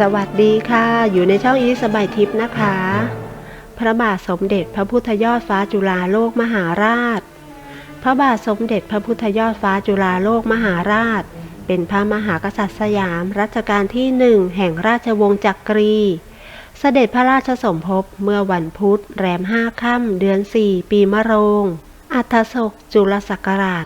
สวัสดีค่ะ อยู่ในช่องอีสบายทิพย์นะคะ พระบาทสมเด็จพระพุทธยอดฟ้าจุฬาโลกมหาราช พระบาทสมเด็จพระพุทธยอดฟ้าจุฬาโลกมหาราช เป็นพระมหากษัตริย์สยาม รัชกาลที่หนึ่งแห่งราชวงศ์จักรี เสด็จพระราชสมภพเมื่อวันพุธแรมห้าค่ำเดือนสี่ปีมะโรง อัฐศกจุลศักราช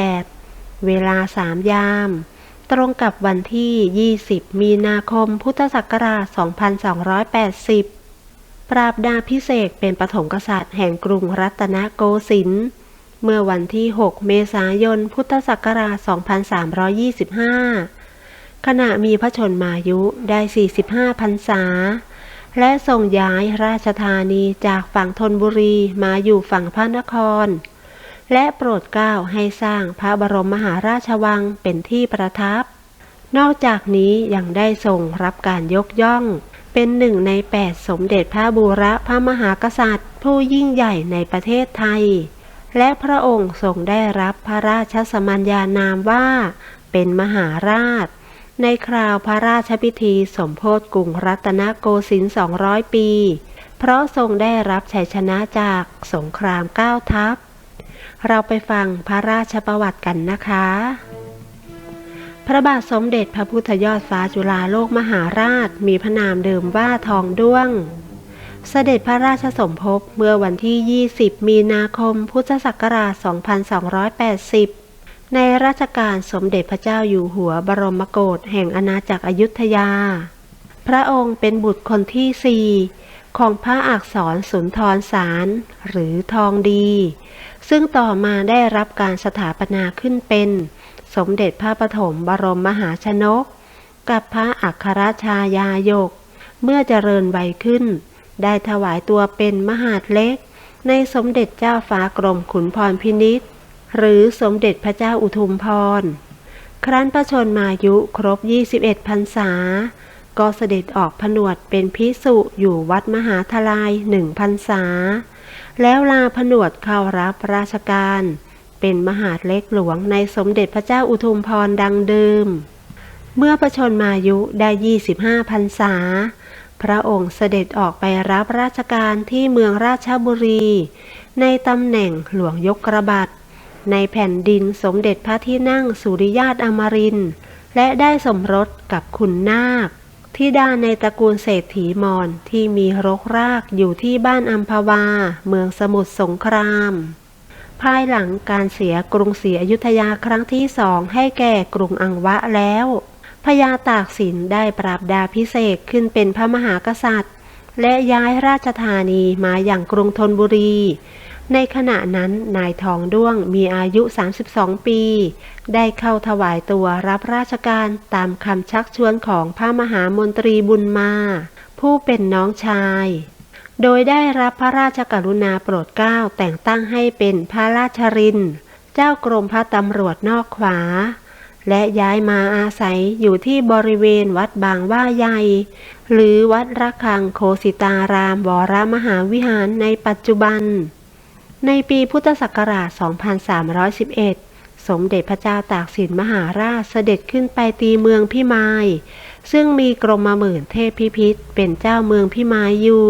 1098 เวลาสามยาม ตรงกับวันที่ 20 มีนาคม พุทธศักราช 2280 ปราบดาพิเศษเป็นปฐมกษัตริย์แห่งกรุงรัตนโกสินทร์เมื่อวันที่ 6 เมษายน พุทธศักราช 2325 ขณะมีพระชนมายุได้ 45 พรรษา และทรงย้ายราชธานีจากฝั่งธนบุรีมาอยู่ฝั่งพระนคร และโปรดเกล้าให้สร้างพระบรมมหาราชวังเป็นที่ประทับ นอกจากนี้ยังได้ทรงรับการยกย่อง เป็นหนึ่งในแปดสมเด็จพระบูรพระมหากษัตริย์ ผู้ยิ่งใหญ่ในประเทศไทย และพระองค์ทรงได้รับพระราชสมัญญานามว่า เป็นมหาราช ในคราวพระราชพิธีสมโพธิกรุงรัตนโกสินทร์200 ปี เพราะทรงได้รับชัยชนะจากสงครามเก้าทัพ เราไปฟังพระราชประวัติกันนะคะ พระบาทสมเด็จพระพุทธยอดฟ้าจุฬาโลกมหาราชมีพระนามเดิมว่าทองด้วง เสด็จพระราชสมภพเมื่อวันที่ 20 มีนาคม พุทธศักราช 2280ในรัชกาลสมเด็จพระเจ้าอยู่หัวบรมโกศแห่งอาณาจักรอยุธยา พระองค์เป็นบุตรคนที่สี่ ของพระอักษรสุนทรสาร หรือทองดี ซึ่งต่อมาได้รับการสถาปนาขึ้นเป็น สมเด็จพระปฐมบรมมหาชนก กับพระอัครชายายก เมื่อเจริญวัยขึ้น ได้ถวายตัวเป็นมหาดเล็ก ในสมเด็จเจ้าฟ้ากรมขุนพรพินิษฐ์หรือสมเด็จพระเจ้าอุทุมพร ครั้นพระชนมายุครบ 21 พรรษา ก็เสด็จออกผนวดเป็นพิสุอยู่วัดมหาทลายหนึ่งพรรษา แล้วลาผนวดเข้ารับราชการ เป็นมหาดเล็กหลวงในสมเด็จพระเจ้าอุทุมพรดังเดิม เมื่อพระชนมายุได้ 25พรรษา พระองค์เสด็จออกไปรับราชการที่เมืองราชบุรี ในตำแหน่งหลวงยกกระบัดในแผ่นดินสมเด็จพระที่นั่งสุริยาตอมรินและได้สมรสกับคุณนาค ธิดาในตระกูลเศรษฐีมอญที่มีรกรากอยู่ที่บ้านอัมพวา เมืองสมุทรสงคราม ภายหลังการเสียกรุงศรีอยุธยาครั้งที่สองให้แก่กรุงอังวะแล้วพญาตากสินได้ปราบดาพิเศษขึ้นเป็นพระมหากษัตริย์ และย้ายราชธานีมาอย่างกรุงธนบุรี ในขณะนั้นนายทองด้วงมีอายุ 32 ปี ได้เข้าถวายตัวรับราชการตามคำชักชวนของพระมหามนตรีบุญมา ผู้เป็นน้องชาย โดยได้รับพระราชกรุณาโปรดเกล้าแต่งตั้งให้เป็นพระราชริน เจ้ากรมพระตำรวจนอกขวา และย้ายมาอาศัยอยู่ที่บริเวณวัดบางว่าใหญ่ หรือวัดระฆังโคสิตารามวรมหาวิหารในปัจจุบัน ในปีพุทธศักราช 2311 สมเด็จพระเจ้าตากสินมหาราชเสด็จขึ้นไปตีเมืองพิมาย ซึ่งมีกรมหมื่นเทพพิพิธเป็นเจ้าเมืองพิมายอยู่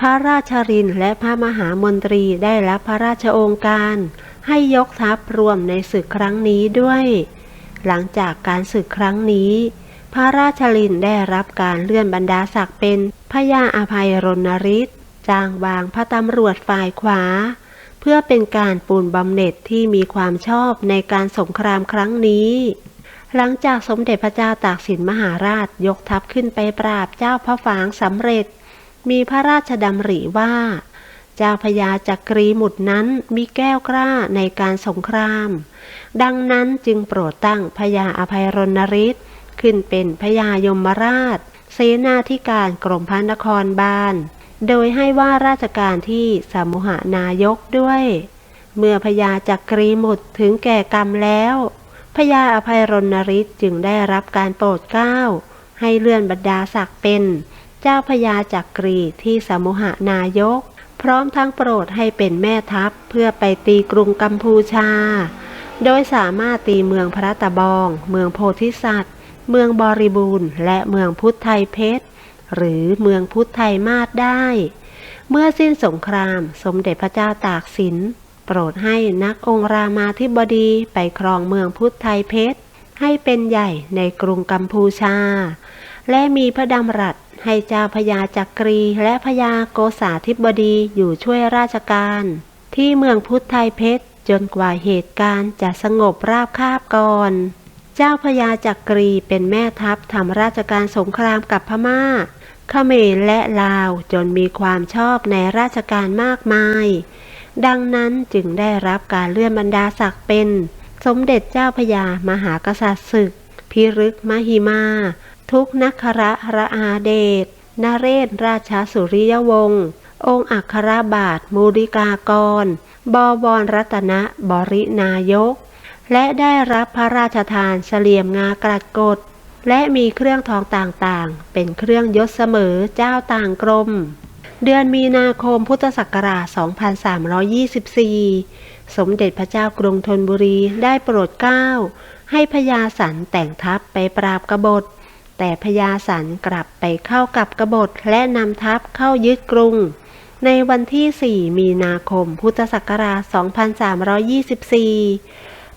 พระราชรินและพระมหามนตรีได้รับพระราชโองการ ให้ยกทัพรวมในศึกครั้งนี้ด้วย หลังจากการศึกครั้งนี้ พระราชลินได้รับการเลื่อนบรรดาศักดิ์เป็นพระยาอภัยรณริศจางวางพระตำรวจฝ่ายขวา เพื่อเป็นการปูนบำเหน็จที่มีความชอบในการสงครามครั้งนี้ หลังจากสมเด็จพระเจ้าตากสินมหาราชยกทัพขึ้นไปปราบเจ้าพระฝางสำเร็จ มีพระราชดำริว่า เจ้าพญาจักรีหมุดนั้นมีแก้วกล้าในการสงคราม ดังนั้นจึงโปรดตั้งพญาอภัยรณริศขึ้นเป็นพญายมราช เสนาธิการกรมพระนครบาล โดยให้ว่าราชการที่สมุหานายกด้วย เมื่อพญาจักรีหมุดถึงแก่กรรมแล้วพญาอภัยรณริศจึงได้รับการโปรดเกล้า ให้เลื่อนบรรดาศักดิ์เป็น เจ้าพญาจักรีที่สมุหานายก พร้อมทั้งโปรดให้เป็นแม่ทัพเพื่อไปตีกรุงกัมพูชา โดยสามารถตีเมืองพระตะบอง เมืองโพธิสัตว์ เมืองบริบูรณ์ และเมืองพุทธไทยเพชร หรือเมืองพุทธไทยมาศได้ เมื่อสิ้นสงครามสมเด็จพระเจ้าตากสิน โปรดให้นักองค์รามาธิบดีไปครองเมืองพุทธไทยเพชร ให้เป็นใหญ่ในกรุงกัมพูชา และมีพระดำรัสให้เจ้าพญาจักรีและพญาโกษาธิบดีอยู่ช่วยราชการ ที่เมืองพุทธไทยเพชรจนกว่าเหตุการณ์จะสงบราบคาบก่อน เจ้าพญาจักรีเป็นแม่ทัพทำราชการสงครามกับพม่า เขมรและลาวจนมีความชอบในราชการมากมาย ดังนั้นจึงได้รับการเลื่อนบรรดาศักดิ์เป็น สมเด็จเจ้าพญามหากษัตริย์ศึก พิรึกมหิมา ทุกนักคระระอาเดชนเรศราชสุริยวงศ์องค์อัครบาทมูริกากร บวรรัตนบรินายก และได้รับพระราชทานเสลียมงากรัดกฎ และมีเครื่องทองต่างๆ เป็นเครื่องยศเสมอเจ้าต่างกรม เดือนมีนาคมพุทธศักราช 2324 สมเด็จพระเจ้ากรุงธนบุรีได้โปรดเกล้า ให้พญาสันแต่งทัพไปปราบกบฏ แต่พญาสันกลับไปเข้ากับกบฏและนำทัพเข้ายึดกรุง ในวันที่ 4 มีนาคมพุทธศักราช 2324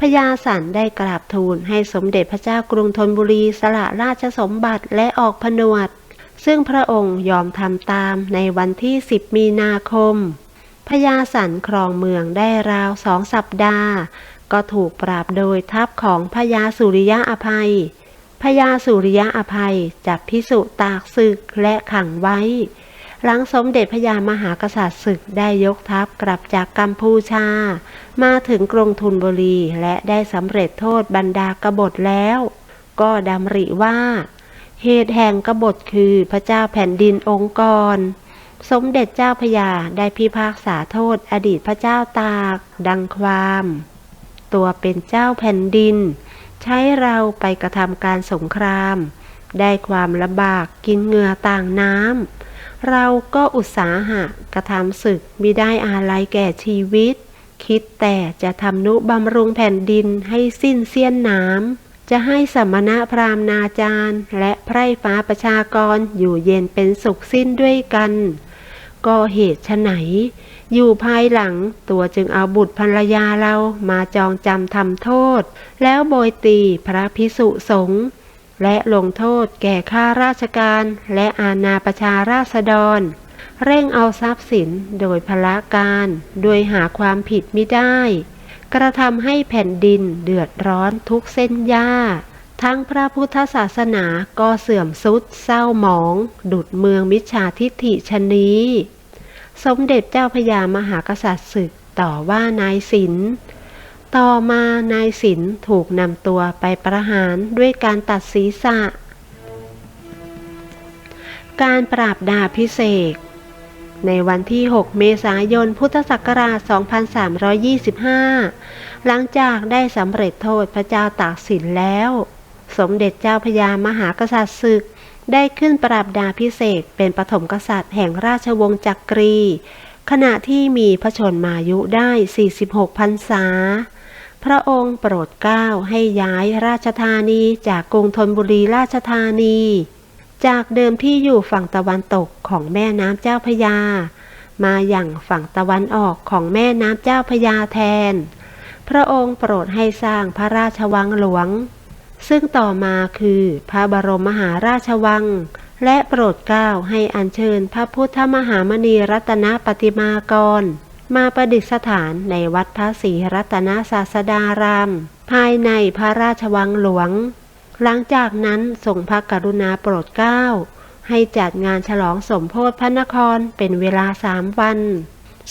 พญาสันได้กราบทูลให้สมเด็จพระเจ้ากรุงธนบุรีสละราชสมบัติและออกผนวด ซึ่งพระองค์ยอมทำตามในวันที่ 10 มีนาคม พญาสันครองเมืองได้ราวสองสัปดาห์ ก็ถูกปราบโดยทัพของพญาสุริยะอภัยพญาสุริยะอภัยจับพิสุตากศึกและขังไว้ หลังสมเด็จพญามหากษัตริย์ศึกได้ยกทัพกลับจากกัมพูชา มาถึงกรุงธนบุรีและได้สำเร็จโทษบรรดากบฏแล้ว ก็ดำริว่า เหตุแห่งกบฏคือพระเจ้าแผ่นดินองค์กร สมเด็จเจ้าพญาได้พิพากษาโทษอดีตพระเจ้าตาก ดังความ ตัวเป็นเจ้าแผ่นดิน ใช้เราไปกระทำการสงคราม ได้ความลำบากกินเหงื่อต่างน้ำ เราก็อุตสาหะกระทำศึกมิได้อาลัยแก่ชีวิต คิดแต่จะทำนุบำรุงแผ่นดินให้สิ้นเสี้ยนน้ำจะให้สมณะพราหมณ์นาจารย์ และไพร่ฟ้าประชากรอยู่เย็นเป็นสุขสิ้นด้วยกัน ก็เหตุไฉนอยู่ภายหลังตัวจึงเอาบุตรภรรยาเรามาจองจำทำโทษ แล้วโบยตีพระพิสุสงฆ์ และลงโทษแก่ข้าราชการและอาณาประชาราษฎร เร่งเอาทรัพย์สินโดยพละการโดยหาความผิดไม่ได้ กระทำให้แผ่นดินเดือดร้อนทุกเส้นหญ้า ทั้งพระพุทธศาสนาก็เสื่อมสุดเศร้าหมอง ดุดเมืองมิจฉาทิฐิชนี้ สมเด็จเจ้าพญามหากษัตริย์ศึกต่อว่านายศิลป์ ต่อมานายศิลถูกนำตัวไปประหารด้วยการตัดศีรษะ การปราบดาพิเศษ ในวันที่ 6 เมษายน พุทธศักราช 2325 หลังจากได้สำเร็จโทษพระเจ้าตากสินแล้ว สมเด็จเจ้าพญามหากษัตริย์ศึกได้ขึ้นปราบดาพิเศษเป็นปฐมกษัตริย์แห่งราชวงศ์จักรี ขณะที่มีพระชนมายุได้ 46พรรษา พระองค์โปรดเกล้าให้ย้ายราชธานีจากกรุงธนบุรีราชธานี จากเดิมที่อยู่ฝั่งตะวันตกของแม่น้ำเจ้าพระยา มาอย่างฝั่งตะวันออกของแม่น้ำเจ้าพระยาแทน พระองค์โปรดให้สร้างพระราชวังหลวง ซึ่งต่อมาคือพระบรมมหาราชวัง และโปรดเกล้าให้อัญเชิญพระพุทธมหามณีรัตนปฏิมากร มาประดิษฐานในวัดพระศรีรัตนศาสดาราม ภายในพระราชวังหลวง หลังจากนั้นทรงพระกรุณาโปรดเกล้า ให้จัดงานฉลองสมโพธิพระนครเป็นเวลาสามวัน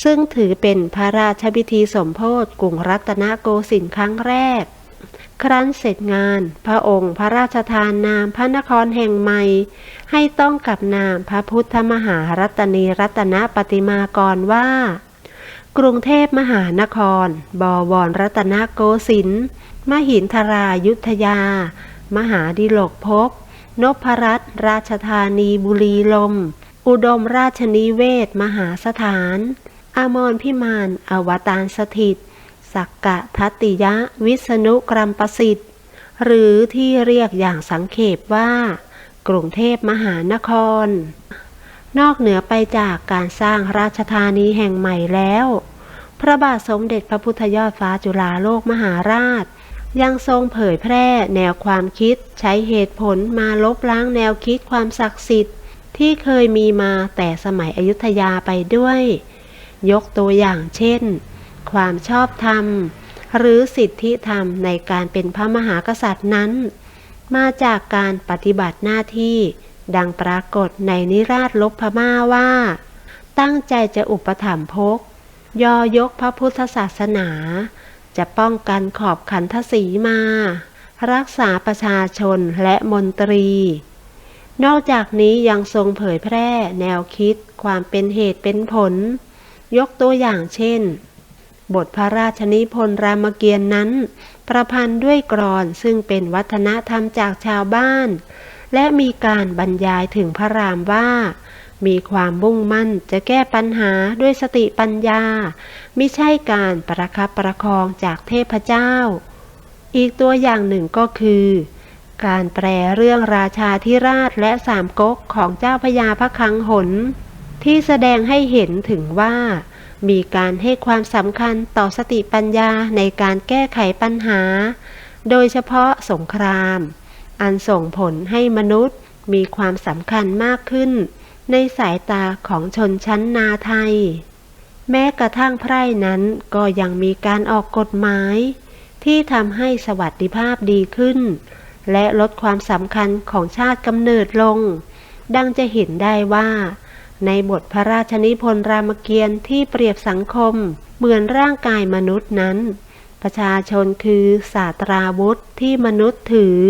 ซึ่งถือเป็นพระราชพิธีสมโพธิกรุงรัตนโกสินทร์ครั้งแรก ครั้นเสร็จงาน พระองค์พระราชทานนามพระนครแห่งใหม่ ให้ต้องกับนามพระพุทธมหารัตนีรัตนปฏิมากรว่า กรุงเทพมหานคร บวรรัตนโกสินทร์มหินทรายุทธยา มหาดิลกภพนพรัตน์ราชธานีบุรีลม อุดมราชนิเวศมหาสถาน อมรพิมาน อวตารสถิต สักกะทัตติยะวิษณุกรัมประสิทธิ์ หรือที่เรียกอย่างสังเขปว่า กรุงเทพมหานคร นอกเหนือไปจากการสร้างราชธานีแห่งใหม่แล้ว พระบาทสมเด็จพระพุทธยอดฟ้าจุฬาโลกมหาราช ยังทรงเผยแพร่แนวความคิดใช้เหตุผลมาลบล้างแนวคิดความศักดิ์สิทธิ์ ที่เคยมีมาแต่สมัยอยุธยาไปด้วย ยกตัวอย่างเช่น ความชอบธรรม หรือสิทธิธรรมในการเป็นพระมหากษัตริย์นั้น มาจากการปฏิบัติหน้าที่ ดังปรากฏในนิราชลบพม่าว่า ตั้งใจจะอุปถัมภกยอยกพระพุทธศาสนา จะป้องกันขอบขันทศีมา รักษาประชาชนและมนตรี นอกจากนี้ยังทรงเผยแพร่แนวคิดความเป็นเหตุเป็นผล ยกตัวอย่างเช่น บทพระราชนิพนธ์รามเกียรตินั้น ประพันธ์ด้วยกรอนซึ่งเป็นวัฒนธรรมจากชาวบ้าน และมีการบรรยายถึงพระรามว่า มีความมุ่งมั่นจะแก้ปัญหาด้วยสติปัญญาไม่ใช่การประคับประคองจากเทพเจ้า อีกตัวอย่างหนึ่งก็คือ การแปลเรื่องราชาธิราชและสามก๊กของเจ้าพญาพระคลังหน ที่แสดงให้เห็นถึงว่ามีการให้ความสำคัญต่อสติปัญญาในการแก้ไขปัญหา โดยเฉพาะสงคราม อันส่งผลให้มนุษย์มีความสำคัญมากขึ้น ในสายตาของชนชั้นนาไทย แม้กระทั่งไพร่นั้นก็ยังมีการออกกฎหมาย ที่ทำให้สวัสดิภาพดีขึ้น และลดความสำคัญของชาติกำเนิดลง ดังจะเห็นได้ว่าในบทพระราชนิพนธ์รามเกียรติ์ที่เปรียบสังคมเหมือนร่างกายมนุษย์นั้น ประชาชนคือศาสตราวุธที่มนุษย์ถือ